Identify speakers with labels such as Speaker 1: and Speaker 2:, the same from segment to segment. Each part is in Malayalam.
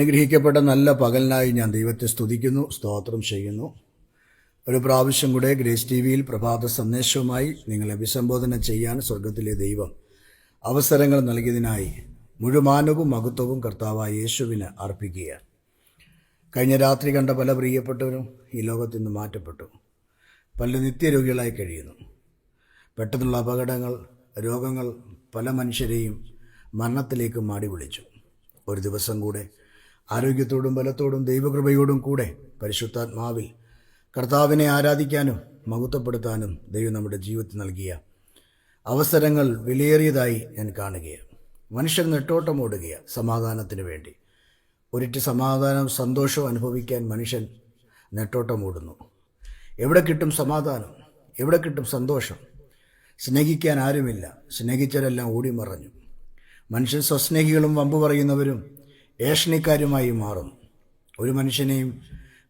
Speaker 1: അനുഗ്രഹിക്കപ്പെട്ട നല്ല പകലിനായി ഞാൻ ദൈവത്തെ സ്തുതിക്കുന്നു സ്തോത്രം ചെയ്യുന്നു. ഒരു പ്രാവശ്യം കൂടെ ഗ്രേസ് ടി വിയിൽ പ്രഭാത സന്ദേശവുമായി നിങ്ങളെ അഭിസംബോധന ചെയ്യാൻ സ്വർഗത്തിലെ ദൈവം അവസരങ്ങൾ നൽകിയതിനായി മുഴുമാനവും മഹത്വവും കർത്താവായ യേശുവിന് അർപ്പിക്കുക കഴിഞ്ഞ രാത്രി കണ്ട പല പ്രിയപ്പെട്ടവരും ഈ ലോകത്തു നിന്ന് മാറ്റപ്പെട്ടു. പല നിത്യരോഗികളായി കഴിയുന്നു. പെട്ടെന്നുള്ള അപകടങ്ങൾ രോഗങ്ങൾ പല മനുഷ്യരെയും മരണത്തിലേക്ക് മാടി വിളിച്ചു. ഒരു ദിവസം കൂടെ ആരോഗ്യത്തോടും ബലത്തോടും ദൈവകൃപയോടും കൂടെ പരിശുദ്ധാത്മാവിൽ കർത്താവിനെ ആരാധിക്കാനും മഹത്വപ്പെടുത്താനും ദൈവം നമ്മുടെ ജീവിതത്തിൽ നൽകിയ അവസരങ്ങൾ വിലയേറിയതായി ഞാൻ കാണുകയാണ്. മനുഷ്യർ നെട്ടോട്ടമോടുകയാണ് സമാധാനത്തിന് വേണ്ടി. ഒരിറ്റ് സമാധാനം സന്തോഷം അനുഭവിക്കാൻ മനുഷ്യൻ നെട്ടോട്ടമോടുന്നു എവിടെ കിട്ടും സമാധാനം? എവിടെ കിട്ടും സന്തോഷം? സ്നേഹിക്കാൻ ആരുമില്ല. സ്നേഹിച്ചവരെല്ലാം ഓടിമറഞ്ഞു. മനുഷ്യൻ സ്വസ്നേഹികളും വമ്പ് പറയുന്നവരും ഏഷണിക്കാരുമായി മാറുന്നു. ഒരു മനുഷ്യനെയും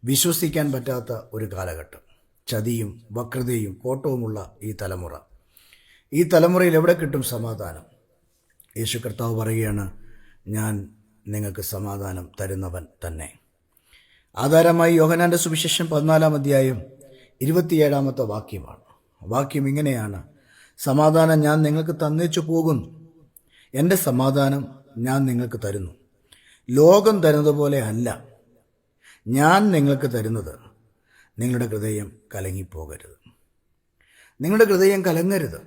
Speaker 1: വിശ്വസിക്കാൻ പറ്റാത്ത ഒരു കാലഘട്ടം. ചതിയും വക്രതയും കോട്ടവുമുള്ള ഈ തലമുറ. ഈ തലമുറയിൽ എവിടെ കിട്ടും സമാധാനം? യേശു കർത്താവ് പറയുകയാണ് ഞാൻ നിങ്ങൾക്ക് സമാധാനം തരുന്നവൻ തന്നെ. ആധാരമായി യോഹനാന്റെ സുവിശേഷം പതിനാലാം അധ്യായം ഇരുപത്തിയേഴാമത്തെ വാക്യമാണ്. വാക്യം ഇങ്ങനെയാണ് സമാധാനം ഞാൻ നിങ്ങൾക്ക് തന്നേച്ചു പോകുന്നു. എന്റെ സമാധാനം ഞാൻ നിങ്ങൾക്ക് തരുന്നു. ലോകം തരുന്നത് പോലെ അല്ല. ഞാൻ നിങ്ങൾക്ക് തരുന്നത് നിങ്ങളുടെ ഹൃദയം കലങ്ങിപ്പോകരുത്. നിങ്ങളുടെ ഹൃദയം കലങ്ങരുത്.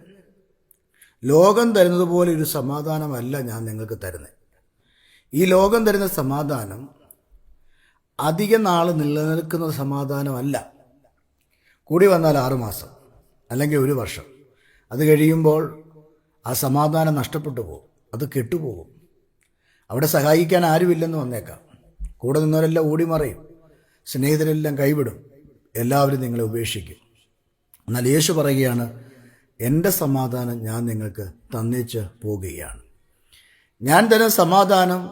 Speaker 1: ലോകം തരുന്നത് പോലെ ഒരു സമാധാനമല്ല ഞാൻ നിങ്ങൾക്ക് തരുന്നത്. ഈ ലോകം തരുന്ന സമാധാനം അധിക നാൾ നിലനിൽക്കുന്ന സമാധാനമല്ല. കൂടി വന്നാൽ ആറുമാസം അല്ലെങ്കിൽ ഒരു വർഷം. അത് കഴിയുമ്പോൾ ആ സമാധാനം നഷ്ടപ്പെട്ടു പോകും. അത് കെട്ടുപോകും. അവിടെ സഹായിക്കാൻ ആരുമില്ലെന്ന് വന്നേക്കാം. കൂടെ നിന്നവരെല്ലാം ഓടിമറയും സ്നേഹിതരെല്ലാം കൈവിടും. എല്ലാവരും നിങ്ങളെ ഉപേക്ഷിക്കും. എന്നാൽ യേശു പറയുകയാണ് എന്റെ സമാധാനം ഞാൻ നിങ്ങൾക്ക് തന്നിച്ച് പോകുകയാണ്. ഞാൻ തരുന്ന സമാധാനം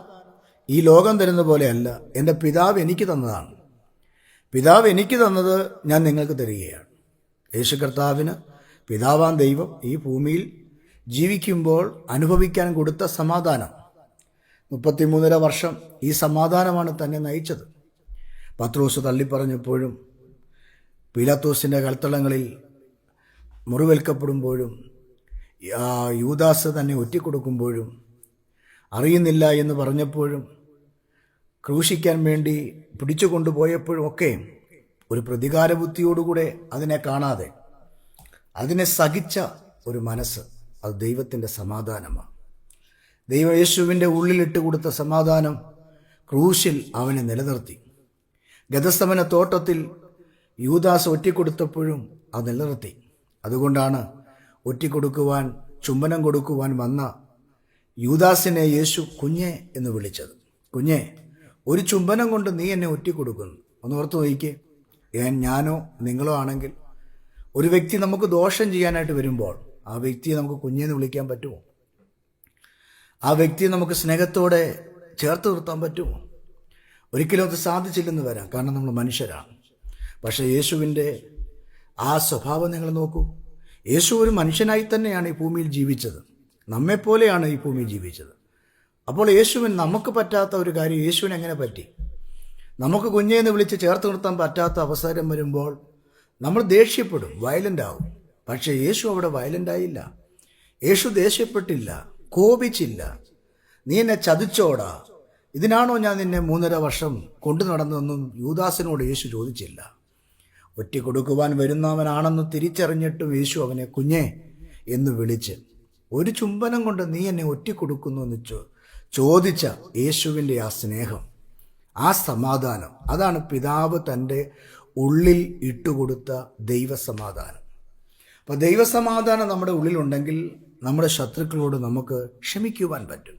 Speaker 1: ഈ ലോകം തരുന്ന പോലെയല്ല. എന്റെ പിതാവ് എനിക്ക് തന്നതാണ്. പിതാവ് എനിക്ക് തന്നത് ഞാൻ നിങ്ങൾക്ക് തരികയാണ്. യേശു കർത്താവിന് പിതാവാൻ ദൈവം ഈ ഭൂമിയിൽ ജീവിക്കുമ്പോൾ അനുഭവിക്കാൻ കൊടുത്ത സമാധാനം മുപ്പത്തിമൂന്നര വർഷം ഈ സമാധാനമാണ് തന്നെ നയിച്ചത്. പത്രോസ് തള്ളിപ്പറഞ്ഞപ്പോഴും പീലാത്തോസിന്റെ കൽത്തളങ്ങളിൽ മുറിവേൽക്കപ്പെടുമ്പോഴും ആ യൂദാസ് തന്നെ ഒറ്റിക്കൊടുക്കുമ്പോഴും അറിയുന്നില്ല എന്ന് പറഞ്ഞപ്പോഴും ക്രൂശിക്കാൻ വേണ്ടി പിടിച്ചു കൊണ്ടുപോയപ്പോഴും ഒക്കെ ഒരു പ്രതികാര ബുദ്ധിയോടുകൂടെ അതിനെ കാണാതെ അതിനെ സഹിച്ച ഒരു മനസ്സ് അത് ദൈവത്തിന്റെ സമാധാനമാണ്. ദൈവയേശുവിന്റെ ഉള്ളിലിട്ട് കൊടുത്ത സമാധാനം ക്രൂശിൽ അവനെ നിലനിർത്തി. ഗതസ്തമന തോട്ടത്തിൽ യൂദാസ് ഒറ്റിക്കൊടുത്തപ്പോഴും അത് നിലനിർത്തി. അതുകൊണ്ടാണ് ഒറ്റിക്കൊടുക്കുവാൻ ചുംബനം കൊടുക്കുവാൻ വന്ന യൂദാസിനെ യേശു കുഞ്ഞെ എന്ന് വിളിച്ചത്. കുഞ്ഞെ ഒരു ചുംബനം കൊണ്ട് നീ എന്നെ ഒറ്റിക്കൊടുക്കുന്നു. ഒന്ന് ഓർത്ത് നോക്കിക്കേ. ഞാൻ ഞാനോ നിങ്ങളോ ആണെങ്കിൽ ഒരു വ്യക്തി നമുക്ക് ദോഷം ചെയ്യാനായിട്ട് വരുമ്പോൾ ആ വ്യക്തിയെ നമുക്ക് കുഞ്ഞെന്ന് വിളിക്കാൻ പറ്റുമോ? ആ വ്യക്തിയെ നമുക്ക് സ്നേഹത്തോടെ ചേർത്ത് നിർത്താൻ പറ്റുമോ? ഒരിക്കലും അത് സാധിച്ചില്ലെന്ന് വരാം. കാരണം നമ്മൾ മനുഷ്യരാണ്. പക്ഷേ യേശുവിന്റെ ആ സ്വഭാവം നിങ്ങൾ നോക്കൂ. യേശു ഒരു മനുഷ്യനായി തന്നെയാണ് ഈ ഭൂമിയിൽ ജീവിച്ചത്. നമ്മെപ്പോലെയാണ് ഈ ഭൂമിയിൽ ജീവിച്ചത്. അപ്പോൾ യേശുവിന് നമുക്ക് പറ്റാത്ത ഒരു കാര്യം യേശുവിന് എങ്ങനെ പറ്റി? നമുക്ക് കുഞ്ഞേന്ന് വിളിച്ച് ചേർത്ത് നിർത്താൻ പറ്റാത്ത അവസരം വരുമ്പോൾ നമ്മൾ ദേഷ്യപ്പെടും വയലന്റ് ആവും. പക്ഷേ യേശു അവിടെ വയലന്റ് ആയില്ല. യേശു ദേഷ്യപ്പെട്ടില്ല. കോപിച്ചില്ല. നീ എന്നെ ചതിച്ചോടാ. ഇതിനാണോ ഞാൻ നിന്നെ മൂന്നര വർഷം കൊണ്ടു നടന്നതെന്നും യൂദാസിനോട് യേശു ചോദിച്ചില്ല. ഒറ്റ കൊടുക്കുവാൻ വരുന്നവനാണെന്ന് തിരിച്ചറിഞ്ഞിട്ടും യേശു അവനെ കുഞ്ഞേ എന്ന് വിളിച്ച് ഒരു ചുംബനം കൊണ്ട് നീ എന്നെ ഒറ്റ കൊടുക്കുന്നു എന്ന് ചോദിച്ച യേശുവിന്റെ ആ സ്നേഹം ആ സമാധാനം അതാണ് പിതാവ് തന്റെ ഉള്ളിൽ ഇട്ടുകൊടുത്ത ദൈവസമാധാനം. അപ്പോൾ ദൈവസമാധാനം നമ്മുടെ ഉള്ളിലുണ്ടെങ്കിൽ നമ്മുടെ ശത്രുക്കളോട് നമുക്ക് ക്ഷമിക്കുവാൻ പറ്റും.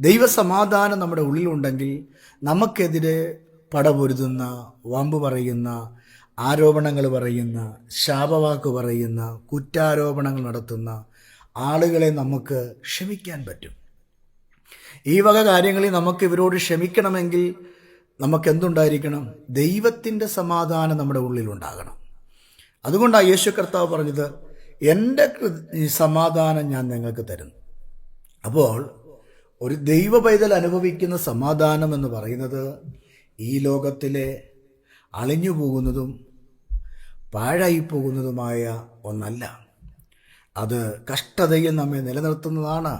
Speaker 1: ദൈവസമാധാനം നമ്മുടെ ഉള്ളിലുണ്ടെങ്കിൽ നമുക്കെതിരെ പടപൊരുതുന്ന വമ്പ് പറയുന്ന ആരോപണങ്ങൾ പറയുന്ന ശാപവാക്ക് പറയുന്ന കുറ്റാരോപണങ്ങൾ നടത്തുന്ന ആളുകളെ നമുക്ക് ക്ഷമിക്കാൻ പറ്റും. ഈ വക കാര്യങ്ങളിൽ നമുക്ക് ഇവരോട് ക്ഷമിക്കണമെങ്കിൽ നമുക്ക് എന്തുണ്ടായിരിക്കണം ദൈവത്തിന്റെ സമാധാനം നമ്മുടെ ഉള്ളിലുണ്ടാകണം. അതുകൊണ്ടാണ് യേശു കർത്താവ് പറഞ്ഞത് എന്റെ സമാധാനം ഞാൻ നിങ്ങൾക്ക് തരുന്നു. അപ്പോൾ ഒരു ദൈവ പൈതൽ അനുഭവിക്കുന്ന സമാധാനം എന്ന് പറയുന്നത് ഈ ലോകത്തിലെ അളിഞ്ഞു പോകുന്നതും പാഴായി പോകുന്നതുമായ ഒന്നല്ല. അത് കഷ്ടതയിൽ നമ്മെ നിലനിർത്തുന്നതാണ്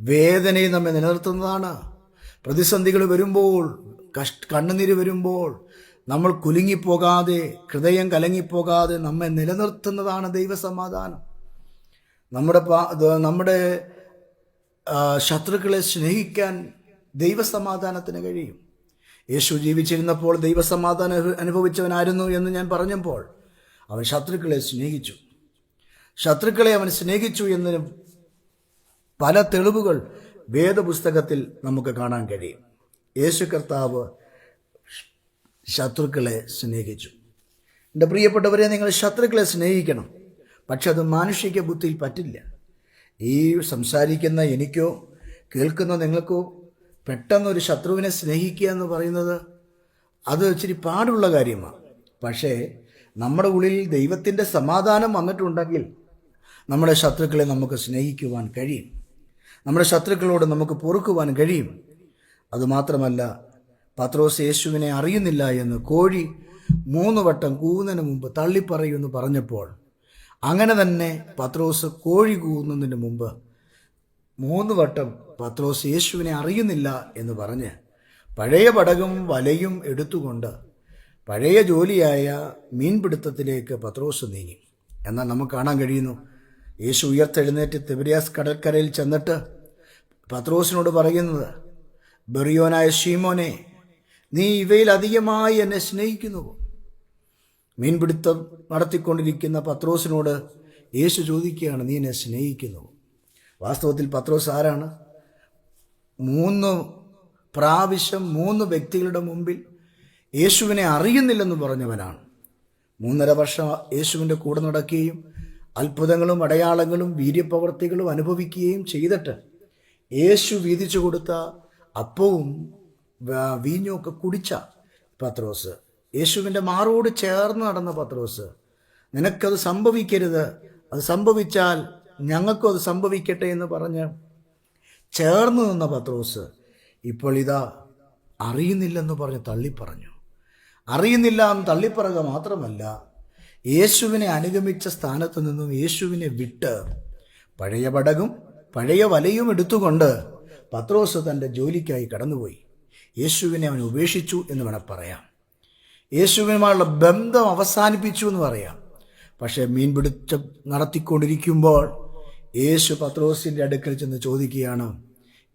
Speaker 1: വേദനയിൽ നമ്മെ നിലനിർത്തുന്നതാണ്. പ്രതിസന്ധികൾ വരുമ്പോൾ കഷ് കണ്ണുനീര് വരുമ്പോൾ നമ്മൾ കുലുങ്ങിപ്പോകാതെ ഹൃദയം കലങ്ങിപ്പോകാതെ നമ്മെ നിലനിർത്തുന്നതാണ് ദൈവസമാധാനം. നമ്മുടെ നമ്മുടെ ശത്രുക്കളെ സ്നേഹിക്കാൻ ദൈവസമാധാനത്തിന് കഴിയും. യേശു ജീവിച്ചിരുന്നപ്പോൾ ദൈവസമാധാനം അനുഭ- അനുഭവിച്ചവനായിരുന്നു എന്ന് ഞാൻ പറഞ്ഞപ്പോൾ അവൻ ശത്രുക്കളെ സ്നേഹിച്ചു. ശത്രുക്കളെ അവൻ സ്നേഹിച്ചു എന്നതിന് പല തെളിവുകൾ വേദപുസ്തകത്തിൽ നമുക്ക് കാണാൻ കഴിയും. യേശു കർത്താവ് ശത്രുക്കളെ സ്നേഹിച്ചു. എന്റെ പ്രിയപ്പെട്ടവരെ നിങ്ങൾ ശത്രുക്കളെ സ്നേഹിക്കണം പക്ഷെ അത് മാനുഷിക ബുദ്ധിയിൽ പറ്റില്ല. ഈ സംസാരിക്കുന്ന എനിക്കോ കേൾക്കുന്ന നിങ്ങൾക്കോ പെട്ടെന്നൊരു ശത്രുവിനെ സ്നേഹിക്കുക എന്ന് പറയുന്നത് അത് ഇച്ചിരി പാടുള്ള കാര്യമാണ്. പക്ഷേ നമ്മുടെ ഉള്ളിൽ ദൈവത്തിന്റെ സമാധാനം വന്നിട്ടുണ്ടെങ്കിൽ നമ്മുടെ ശത്രുക്കളെ നമുക്ക് സ്നേഹിക്കുവാൻ കഴിയും. നമ്മുടെ ശത്രുക്കളോട് നമുക്ക് പൊറുക്കുവാൻ കഴിയും. അതുമാത്രമല്ല പത്രോസ് യേശുവിനെ അറിയുന്നില്ല എന്ന് കോഴി മൂന്ന് വട്ടം കൂന്നതിന് മുമ്പ് തള്ളിപ്പറയുമെന്ന് പറഞ്ഞപ്പോൾ അങ്ങനെ തന്നെ പത്രോസ് കോഴി കൂവുന്നതിന് മുമ്പ് മൂന്ന് വട്ടം പത്രോസ് യേശുവിനെ അറിയുന്നില്ല എന്ന് പറഞ്ഞ് പഴയ പടകും വലയും എടുത്തുകൊണ്ട് പഴയ ജോലിയായ മീൻപിടുത്തത്തിലേക്ക് പത്രോസ് നീങ്ങി. എന്നാൽ നമുക്ക് കാണാൻ കഴിയുന്നു യേശു ഉയർത്തെഴുന്നേറ്റ് തിബരിയാസ് കടൽക്കരയിൽ ചെന്നിട്ട് പത്രോസിനോട് പറയുന്നത് ബെറിയോനായ ഷീമോനെ നീ ഇവയിൽ അധികമായി എന്നെ സ്നേഹിക്കുന്നുവോ? മീൻപിടുത്തം നടത്തിക്കൊണ്ടിരിക്കുന്ന പത്രോസിനോട് യേശു ചോദിക്കുകയാണ് നീ എന്നെ സ്നേഹിക്കുന്നു വാസ്തവത്തിൽ പത്രോസ് ആരാണ്? മൂന്ന് പ്രാവശ്യം മൂന്ന് വ്യക്തികളുടെ മുമ്പിൽ യേശുവിനെ അറിയുന്നില്ലെന്ന് പറഞ്ഞവനാണ്. മൂന്നര വർഷം യേശുവിന്റെ കൂടെ നടക്കുകയും അത്ഭുതങ്ങളും അടയാളങ്ങളും വീര്യപ്രവർത്തികളും അനുഭവിക്കുകയും ചെയ്തിട്ട് യേശു വീതിച്ചു കൊടുത്ത അപ്പവും വ- വീഞ്ഞും ഒക്കെ കുടിച്ച പത്രോസ്. യേശുവിന്റെ മാറോട് ചേർന്ന് നടന്ന പത്രോസ്. നിനക്കത് സംഭവിക്കരുത്. അത് സംഭവിച്ചാൽ ഞങ്ങൾക്കും അത് സംഭവിക്കട്ടെ എന്ന് പറഞ്ഞ് ചേർന്ന് നിന്ന പത്രോസ് ഇപ്പോൾ ഇതാ അറിയുന്നില്ലെന്ന് പറഞ്ഞ് തള്ളിപ്പറഞ്ഞു. അറിയുന്നില്ല എന്ന് തള്ളിപ്പറയുക മാത്രമല്ല യേശുവിനെ അനുഗമിച്ച സ്ഥാനത്ത് നിന്നും യേശുവിനെ വിട്ട് പഴയ പടകും പഴയ വലയും എടുത്തുകൊണ്ട് പത്രോസ് തന്റെ ജോലിക്കായി കടന്നുപോയി. യേശുവിനെ അവൻ ഉപേക്ഷിച്ചു എന്ന് വേണം പറയാം യേശുവിനുമായുള്ള ബന്ധം അവസാനിപ്പിച്ചു എന്ന് പറയാം. പക്ഷേ മീൻപിടുത്തം നടത്തിക്കൊണ്ടിരിക്കുമ്പോൾ യേശു പത്രോസിന്റെ അടുക്കൽ ചെന്ന് ചോദിക്കുകയാണ്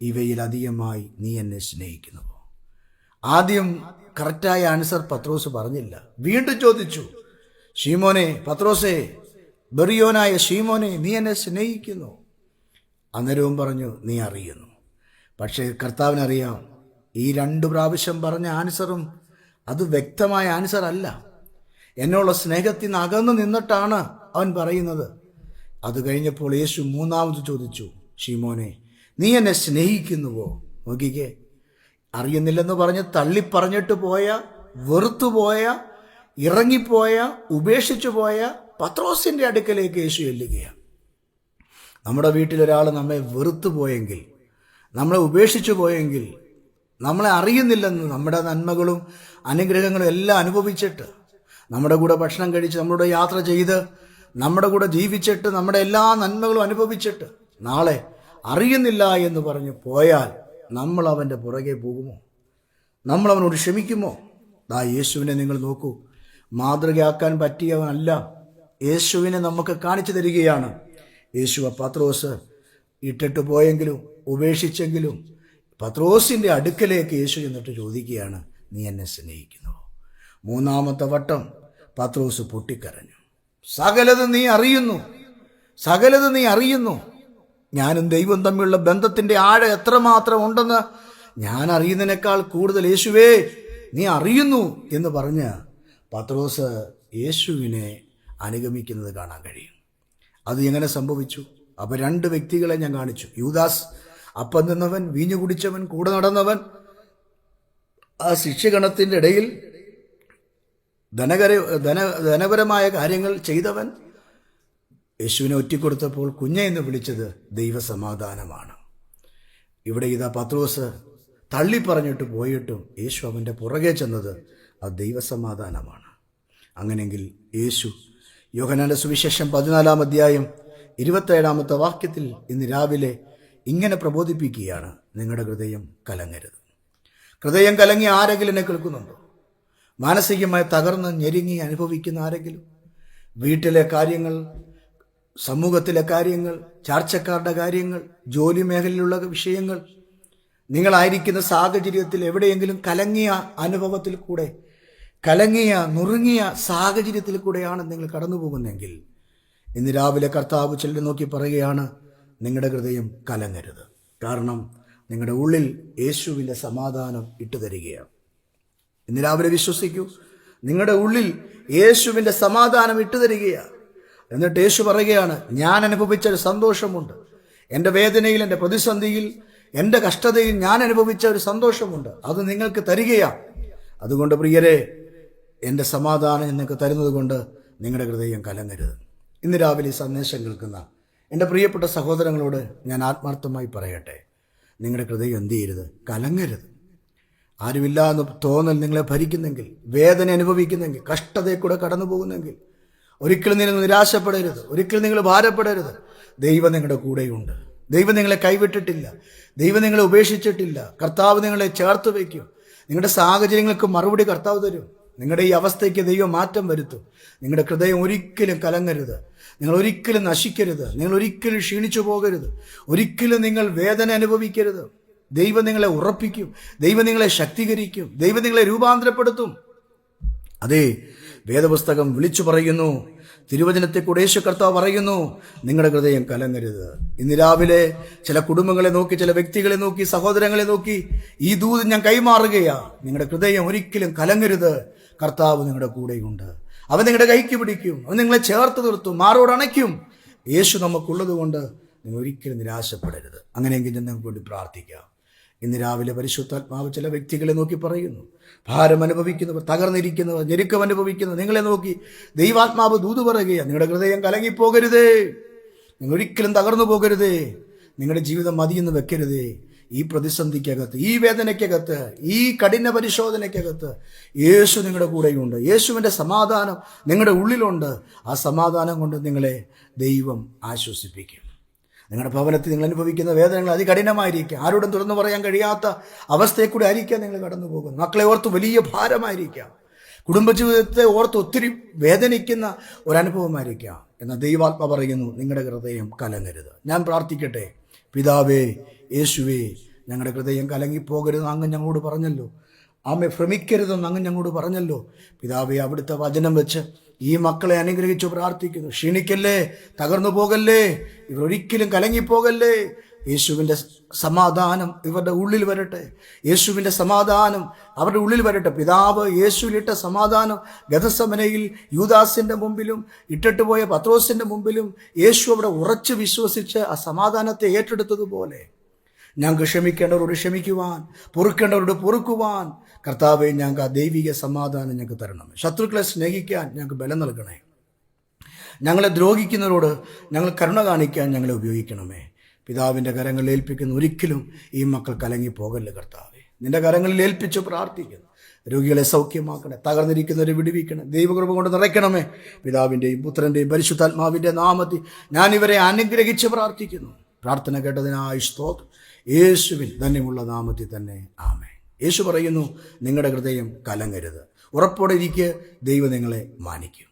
Speaker 1: ഇവയിൽ അധികമായി നീ എന്നെ സ്നേഹിക്കുന്നുവോ ആദ്യം കറക്റ്റായ ആൻസർ പത്രോസ് പറഞ്ഞില്ല. വീണ്ടും ചോദിച്ചു ഷീമോനെ പത്രോസേ ബെറിയോനായ ഷീമോനെ നീ എന്നെ സ്നേഹിക്കുന്നു? അന്നേരവും പറഞ്ഞു നീ അറിയുന്നു. പക്ഷേ കർത്താവിനറിയാം ഈ രണ്ടു പ്രാവശ്യം പറഞ്ഞ ആൻസറും അത് വ്യക്തമായ ആൻസർ അല്ല. എന്നുള്ള സ്നേഹത്തിൽ നിന്ന് അകന്നു നിന്നിട്ടാണ് അവൻ പറയുന്നത്. അത് കഴിഞ്ഞപ്പോൾ യേശു മൂന്നാമത് ചോദിച്ചു ഷീമോനെ നീ എന്നെ സ്നേഹിക്കുന്നുവോ? നോക്കിക്കേ. അറിയുന്നില്ലെന്ന് പറഞ്ഞ് തള്ളിപ്പറഞ്ഞിട്ട് പോയ വെറുത്തുപോയ ഇറങ്ങിപ്പോയ ഉപേക്ഷിച്ചു പോയ പത്രോസിന്റെ അടുക്കലേക്ക് യേശു ചെല്ലുകയാണ്. നമ്മുടെ വീട്ടിലൊരാൾ നമ്മെ വെറുത്തു പോയെങ്കിൽ നമ്മളെ ഉപേക്ഷിച്ചു പോയെങ്കിൽ നമ്മളെ അറിയുന്നില്ലെന്ന് നമ്മുടെ നന്മകളും അനുഗ്രഹങ്ങളും എല്ലാം അനുഭവിച്ചിട്ട് നമ്മുടെ കൂടെ ഭക്ഷണം കഴിച്ച് നമ്മുടെ യാത്ര ചെയ്ത് നമ്മുടെ കൂടെ ജീവിച്ചിട്ട് നമ്മുടെ എല്ലാ നന്മകളും അനുഭവിച്ചിട്ട് നാളെ അറിയുന്നില്ല എന്ന് പറഞ്ഞ് പോയാൽ നമ്മൾ അവന്റെ പുറകെ പോകുമോ? നമ്മൾ അവനോട് ക്ഷമിക്കുമോ? ദാ യേശുവിനെ നിങ്ങൾ നോക്കൂ. മാതൃകയാക്കാൻ പറ്റിയവനല്ല. യേശുവിനെ നമുക്ക് കാണിച്ചു തരികയാണ്. യേശു പത്രോസ് ഇട്ടിട്ട് പോയെങ്കിലും ഉപേക്ഷിച്ചെങ്കിലും പത്രോസിന്റെ അടുക്കലേക്ക് യേശു എന്നിട്ട് ചോദിക്കുകയാണ് നീ എന്നെ സ്നേഹിക്കുന്നു. മൂന്നാമത്തെ വട്ടം പത്രോസ് പൊട്ടിക്കരഞ്ഞു. സകലത് നീ അറിയുന്നു. സകലത് നീ അറിയുന്നു. ഞാനും ദൈവം തമ്മിലുള്ള ബന്ധത്തിന്റെ ആഴം എത്രമാത്രം ഉണ്ടെന്ന് ഞാൻ അറിയുന്നതിനേക്കാൾ കൂടുതൽ യേശുവേ നീ അറിയുന്നു. എന്ന് പറഞ്ഞ് പത്രോസ് യേശുവിനെ അനുഗമിക്കുന്നത് കാണാൻ കഴിയും. അത് എങ്ങനെ സംഭവിച്ചു? അപ്പോൾ രണ്ട് വ്യക്തികളെ ഞാൻ കാണിച്ചു. യൂദാസ് അപ്പം നിന്നവൻ വീഞ്ഞു കുടിച്ചവൻ കൂടെ നടന്നവൻ. ആ ശിഷ്യഗണത്തിന്റെ ഇടയിൽ ധനകര ധന ധനപരമായ കാര്യങ്ങൾ ചെയ്തവൻ യേശുവിനെ ഒറ്റിക്കൊടുത്തപ്പോൾ കുഞ്ഞ എന്ന് വിളിച്ചത് ദൈവസമാധാനമാണ്. ഇവിടെ ഇതാ പത്രോസ് തള്ളി പറഞ്ഞിട്ട് പോയിട്ടും യേശു അവന്റെ പുറകെ ചെന്നത് ആ ദൈവസമാധാനമാണ്. അങ്ങനെയെങ്കിൽ യേശു യോഹനാന്റെ സുവിശേഷം പതിനാലാം അധ്യായം ഇരുപത്തേഴാമത്തെ വാക്യത്തിൽ ഇന്ന് രാവിലെ ഇങ്ങനെ പ്രബോധിപ്പിക്കുകയാണ് നിങ്ങളുടെ ഹൃദയം കലങ്ങരുത്. ഹൃദയം കലങ്ങി ആരെങ്കിലും എന്നെ കേൾക്കുന്നുണ്ടോ? മാനസികമായി തകർന്ന് ഞെരുങ്ങി അനുഭവിക്കുന്ന ആരെങ്കിലും? വീട്ടിലെ കാര്യങ്ങൾ സമൂഹത്തിലെ കാര്യങ്ങൾ ചാർച്ചക്കാരുടെ കാര്യങ്ങൾ ജോലി മേഖലയിലുള്ള വിഷയങ്ങൾ നിങ്ങളായിരിക്കുന്ന സാഹചര്യത്തിൽ എവിടെയെങ്കിലും കലങ്ങിയ അനുഭവത്തിൽ കൂടെ കലങ്ങിയ നുറുങ്ങിയ സാഹചര്യത്തിൽ കൂടെയാണ് നിങ്ങൾ കടന്നു പോകുന്നതെങ്കിൽ ഇന്ന് രാവിലെ കർത്താവ് ചെല്ലു നോക്കി പറയുകയാണ് നിങ്ങളുടെ ഹൃദയം കലങ്ങരുത്. കാരണം നിങ്ങളുടെ ഉള്ളിൽ യേശുവിന്റെ സമാധാനം ഇട്ടു തരികയാണ് ഇന്ന് രാവിലെ വിശ്വസിക്കൂ നിങ്ങളുടെ ഉള്ളിൽ യേശുവിന്റെ സമാധാനം ഇട്ടു തരികയാണ് എന്നിട്ട് യേശു പറയുകയാണ് ഞാൻ അനുഭവിച്ച ഒരു സന്തോഷമുണ്ട്. എന്റെ വേദനയിൽ എന്റെ പ്രതിസന്ധിയിൽ എന്റെ കഷ്ടതയിൽ ഞാൻ അനുഭവിച്ച ഒരു സന്തോഷമുണ്ട്. അത് നിങ്ങൾക്ക് തരികയാണ്. അതുകൊണ്ട് പ്രിയരെ എന്റെ സമാധാനം നിങ്ങൾക്ക് തരുന്നത് കൊണ്ട് നിങ്ങളുടെ ഹൃദയം കലങ്ങരുത്. ഇന്ന് രാവിലെ സന്ദേശം കേൾക്കുന്ന എന്റെ പ്രിയപ്പെട്ട സഹോദരങ്ങളോട് ഞാൻ ആത്മാർത്ഥമായി പറയട്ടെ. നിങ്ങളുടെ ഹൃദയം എന്ത് ചെയ്യരുത്? കലങ്ങരുത്. ആരുമില്ല എന്ന് തോന്നൽ നിങ്ങളെ ഭരിക്കുന്നെങ്കിൽ വേദന അനുഭവിക്കുന്നെങ്കിൽ കഷ്ടതയെ കൂടെ കടന്നു പോകുന്നെങ്കിൽ ഒരിക്കലും നിങ്ങൾ നിരാശപ്പെടരുത്. ഒരിക്കലും നിങ്ങൾ ഭാരപ്പെടരുത്. ദൈവം നിങ്ങളുടെ കൂടെയുണ്ട്. ദൈവം നിങ്ങളെ കൈവിട്ടിട്ടില്ല. ദൈവം നിങ്ങളെ ഉപേക്ഷിച്ചിട്ടില്ല. കർത്താവ് നിങ്ങളെ ചേർത്ത് വയ്ക്കും. നിങ്ങളുടെ സാഹചര്യങ്ങൾക്ക് മറുപടി കർത്താവ് തരും. നിങ്ങളുടെ ഈ അവസ്ഥയ്ക്ക് ദൈവം മാറ്റം വരുത്തും. നിങ്ങളുടെ ഹൃദയം ഒരിക്കലും കലങ്ങരുത്. നിങ്ങൾ ഒരിക്കലും നശിക്കരുത്. നിങ്ങൾ ഒരിക്കലും ക്ഷീണിച്ചു പോകരുത്. ഒരിക്കലും നിങ്ങൾ വേദന അനുഭവിക്കരുത്. ദൈവം നിങ്ങളെ ഉറപ്പിക്കും. ദൈവം നിങ്ങളെ ശക്തീകരിക്കും. ദൈവം നിങ്ങളെ രൂപാന്തരപ്പെടുത്തും. അതെ വേദപുസ്തകം വിളിച്ചു പറയുന്നു. തിരുവചനത്തെ കുടേശു കർത്താവ് പറയുന്നു നിങ്ങളുടെ ഹൃദയം കലങ്ങരുത്. ഇന്ന് രാവിലെ ചില കുടുംബങ്ങളെ നോക്കി ചില വ്യക്തികളെ നോക്കി സഹോദരങ്ങളെ നോക്കി ഈ ദൂത് ഞാൻ കൈമാറുകയാ. നിങ്ങളുടെ ഹൃദയം ഒരിക്കലും കലങ്ങരുത്. കർത്താവ് നിങ്ങളുടെ കൂടെയുണ്ട്. അവൻ നിങ്ങളുടെ കൈക്ക് പിടിക്കും. അവൻ നിങ്ങളെ ചേർത്ത് നിർത്തും. മാറോട് അണയ്ക്കും. യേശു നമുക്കുള്ളത് കൊണ്ട് നിങ്ങൾ ഒരിക്കലും നിരാശപ്പെടരുത്. അങ്ങനെയെങ്കിൽ ഞാൻ നിങ്ങൾക്ക് വേണ്ടി പ്രാർത്ഥിക്കാം. ഇന്ന് രാവിലെ പരിശുദ്ധാത്മാവ് ചില വ്യക്തികളെ നോക്കി പറയുന്നു. ഭാരം അനുഭവിക്കുന്നവർ തകർന്നിരിക്കുന്നവർ ഞെരുക്കം അനുഭവിക്കുന്നവർ നിങ്ങളെ നോക്കി ദൈവാത്മാവ് ദൂത് പറയുകയാണ്. നിങ്ങളുടെ ഹൃദയം കലങ്ങിപ്പോകരുതേ. നിങ്ങൾ ഒരിക്കലും തകർന്നു പോകരുതേ. നിങ്ങളുടെ ജീവിതം മതിയെന്ന് വെക്കരുതേ. ഈ പ്രതിസന്ധിക്കകത്ത് ഈ വേദനയ്ക്കകത്ത് ഈ കഠിന പരിശോധനയ്ക്കകത്ത് യേശു നിങ്ങളുടെ കൂടെയുണ്ട്. യേശുവിന്റെ സമാധാനം നിങ്ങളുടെ ഉള്ളിലുണ്ട്. ആ സമാധാനം കൊണ്ട് നിങ്ങളെ ദൈവം ആശ്വസിപ്പിക്കും. നിങ്ങളുടെ ഭവനത്തിൽ നിങ്ങൾ അനുഭവിക്കുന്ന വേദനകൾ അതികഠിനമായിരിക്കും. ആരോടും തുറന്നു പറയാൻ കഴിയാത്ത അവസ്ഥയെ കൂടി ആയിരിക്കാം നിങ്ങൾ കടന്നു പോകുന്നത് മക്കളെ ഓർത്ത് വലിയ ഭാരമായിരിക്കാം. കുടുംബജീവിതത്തെ ഓർത്ത് ഒത്തിരി വേദനിക്കുന്ന ഒരനുഭവമായിരിക്കാം. എന്ന ദൈവാത്മ പറയുന്നു നിങ്ങളുടെ ഹൃദയം കലങ്ങരുത്. ഞാൻ പ്രാർത്ഥിക്കട്ടെ. പിതാവേ യേശുവേ ഞങ്ങളുടെ ഹൃദയം കലങ്ങിപ്പോകരുത് അങ്ങ് ഞങ്ങളോട് പറഞ്ഞല്ലോ. ആമെ ഭ്രമിക്കരുതെന്ന് അങ്ങ് ഞങ്ങളോട് പറഞ്ഞല്ലോ. പിതാവെ അവിടുത്തെ വചനം വെച്ച് ഈ മക്കളെ അനുഗ്രഹിച്ചു പ്രാർത്ഥിക്കുന്നു. ക്ഷീണിക്കല്ലേ? തകർന്നു പോകല്ലേ? ഇവർ ഒരിക്കലും കലങ്ങിപ്പോകല്ലേ? യേശുവിന്റെ സമാധാനം ഇവരുടെ ഉള്ളിൽ വരട്ടെ. യേശുവിന്റെ സമാധാനം അവരുടെ ഉള്ളിൽ വരട്ടെ. പിതാവ് യേശുവിലിട്ട സമാധാനം ഗതസമനയിൽ യൂദാസിന്റെ മുമ്പിലും ഇട്ടിട്ട് പോയ പത്രോസിന്റെ മുമ്പിലും യേശു അവിടെ ഉറച്ചു വിശ്വസിച്ച് ആ സമാധാനത്തെ ഏറ്റെടുത്തതുപോലെ ഞങ്ങൾക്ക് ക്ഷമിക്കേണ്ടവരോട് ക്ഷമിക്കുവാൻ പൊറുക്കേണ്ടവരോട് പൊറുക്കുവാൻ. കർത്താവെ ഞങ്ങൾക്ക് ആ ദൈവിക സമാധാനം ഞങ്ങൾക്ക് തരണം ശത്രുക്കളെ സ്നേഹിക്കാൻ ഞങ്ങൾക്ക് ബലം നൽകണേ ഞങ്ങളെ ദ്രോഹിക്കുന്നവരോട് ഞങ്ങൾ കരുണ കാണിക്കാൻ ഞങ്ങളെ ഉപയോഗിക്കണമേ. പിതാവിന്റെ കരങ്ങളിൽ ഏൽപ്പിക്കുന്ന ഒരിക്കലും ഈ മക്കൾ കലങ്ങി പോകല്ലേ കർത്താവെ. നിന്റെ കരങ്ങളിൽ ഏൽപ്പിച്ച് പ്രാർത്ഥിക്കുന്നു. രോഗികളെ സൗഖ്യമാക്കണേ തകർന്നിരിക്കുന്നവരെ വിടുവിക്കണേ ദൈവകൃപ കൊണ്ട് നിറയ്ക്കണമേ. പിതാവിന്റെയും പുത്രന്റെയും പരിശുദ്ധാത്മാവിന്റെ നാമത്തിൽ ഞാനിവരെ അനുഗ്രഹിച്ച് പ്രാർത്ഥിക്കുന്നു. പ്രാർത്ഥന കേട്ടതിനായി സ്തോത്രം. യേശുവിൻ ധന്യമുള്ള നാമത്തിൽ തന്നെ ആമേ യേശു പറയുന്നു നിങ്ങളുടെ ഹൃദയം കലങ്ങരുത്. ഉറപ്പോടെ ഇരിക്കുക ദൈവം നിങ്ങളെ മാനിക്കും.